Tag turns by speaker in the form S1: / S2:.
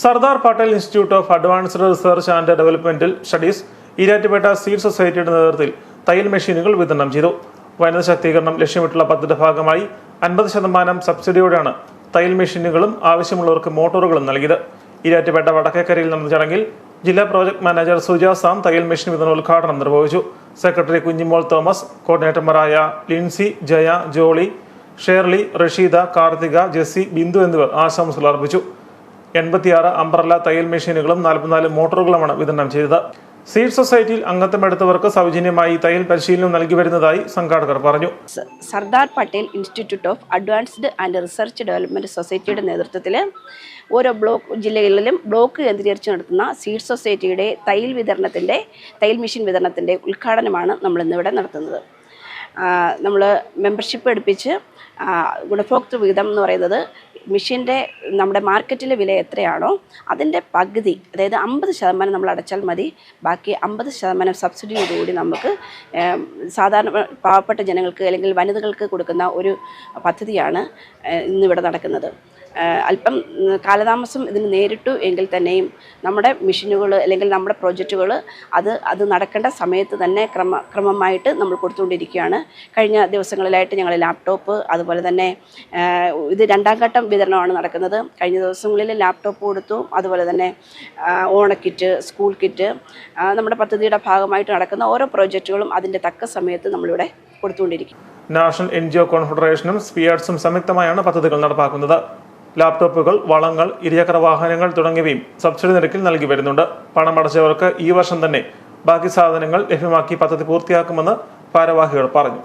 S1: Sardar Patel institute of advanced research and developmental studies Erattupetta seed സൊസൈറ്റിയുടെ നേതൃത്വത്തിൽ തയ്യൽ മെഷീനുകൾ വിതരണം ചെയ്തു. വനിതാ ശാക്തീകരണം ലക്ഷ്യമിട്ടുള്ള പദ്ധതിയുടെ ഭാഗമായി അൻപത് ശതമാനം സബ്സിഡിയോടെയാണ് തയ്യൽ മെഷീനുകളും ആവശ്യമുള്ളവർക്ക് മോട്ടോറുകളും നൽകിയത്. ഈരാറ്റുപേട്ട വടക്കേക്കരയിൽ നടന്ന ചടങ്ങിൽ ജില്ലാ പ്രോജക്ട് മാനേജർ സുജാ സാം തയ്യൽ മെഷീൻ വിതരണ ഉദ്ഘാടനം നിർവഹിച്ചു. സെക്രട്ടറി കുഞ്ഞിമോൾ തോമസ് കോർഡിനേറ്റർമാരായ ലിൻസി ജയ ജോളി ഷേർലി റഷീദ കാർത്തിക ജെസ്സി ബിന്ദു എന്നിവർ ആശംസകൾ അർപ്പിച്ചു. എൺപത്തിയാറ് അംബ്രല്ല തയ്യൽ മെഷീനുകളും നാൽപ്പത്തിനാല് മോട്ടോറുകളുമാണ് വിതരണം ചെയ്തത്. സീഡ് സൊസൈറ്റിയിൽ അംഗത്വം എടുത്തവർക്ക് സൗജന്യമായി തയ്യൽ പരിശീലനം നൽകി വരുന്നതായി സംഘാടകർ പറഞ്ഞു.
S2: Sardar Patel institute of advanced and research development സൊസൈറ്റിയുടെ നേതൃത്വത്തിൽ ഓരോ ബ്ലോക്ക് ജില്ലകളിലും ബ്ലോക്ക് കേന്ദ്രീകരിച്ച് നടത്തുന്ന സീഡ് സൊസൈറ്റിയുടെ തയ്യൽ വിതരണത്തിന്റെ തയ്യൽ മെഷീൻ വിതരണത്തിന്റെ ഉദ്ഘാടനമാണ് നമ്മൾ ഇന്നിവിടെ നടത്തുന്നത്. നമ്മൾ മെമ്പർഷിപ്പ് എടുപ്പിച്ച് ഗുണഭോക്തൃ വിഹിതം എന്ന് പറയുന്നത് മെഷീന്റെ നമ്മുടെ മാർക്കറ്റിലെ വില എത്രയാണോ അതിന്റെ പകുതി അതായത് അമ്പത് ശതമാനം നമ്മൾ അടച്ചാൽ മതി. ബാക്കി അമ്പത് ശതമാനം സബ്സിഡിയോടുകൂടി നമുക്ക് സാധാരണ പാവപ്പെട്ട ജനങ്ങൾക്ക് അല്ലെങ്കിൽ വനിതകൾക്ക് കൊടുക്കുന്ന ഒരു പദ്ധതിയാണ് ഇന്നിവിടെ നടക്കുന്നത്. അല്പം കാലതാമസം ഇതിന് നേരിട്ടു എങ്കിൽ തന്നെയും നമ്മുടെ മെഷീനുകൾ അല്ലെങ്കിൽ നമ്മുടെ പ്രോജക്റ്റുകൾ അത് അത് നടക്കേണ്ട സമയത്ത് തന്നെ ക്രമ ക്രമമായിട്ട് നമ്മൾ കൊടുത്തുകൊണ്ടിരിക്കുകയാണ്. കഴിഞ്ഞ ദിവസങ്ങളിലായിട്ട് ഞങ്ങൾ ലാപ്ടോപ്പ് അതുപോലെ തന്നെ ഇത് രണ്ടാം ഘട്ടം വിതരണമാണ് നടക്കുന്നത്. കഴിഞ്ഞ ദിവസങ്ങളിൽ ലാപ്ടോപ്പ് കൊടുത്തു. അതുപോലെ തന്നെ ഓണക്കിറ്റ് സ്കൂൾ കിറ്റ് നമ്മുടെ പദ്ധതിയുടെ ഭാഗമായിട്ട് നടക്കുന്ന ഓരോ പ്രോജക്റ്റുകളും അതിന്റെ തക്ക സമയത്ത് നമ്മളിവിടെ കൊടുത്തുകൊണ്ടിരിക്കും
S1: നാഷണൽ എൻ ജി ഒ കോൺഫെഡറേഷനും സ്പിയാർട്സും സംയുക്തമായാണ് പദ്ധതികൾ നടപ്പാക്കുന്നത്. ലാപ്ടോപ്പുകൾ വളങ്ങൾ ഇരുചക്ര വാഹനങ്ങൾ തുടങ്ങിയവയും സബ്സിഡി നിരക്കിൽ നൽകി വരുന്നുണ്ട്. പണമടച്ചവർക്ക് ഈ വർഷം തന്നെ ബാക്കി സാധനങ്ങൾ ലഭ്യമാക്കി പദ്ധതി പൂർത്തിയാക്കുമെന്ന് ഭാരവാഹികൾ പറഞ്ഞു.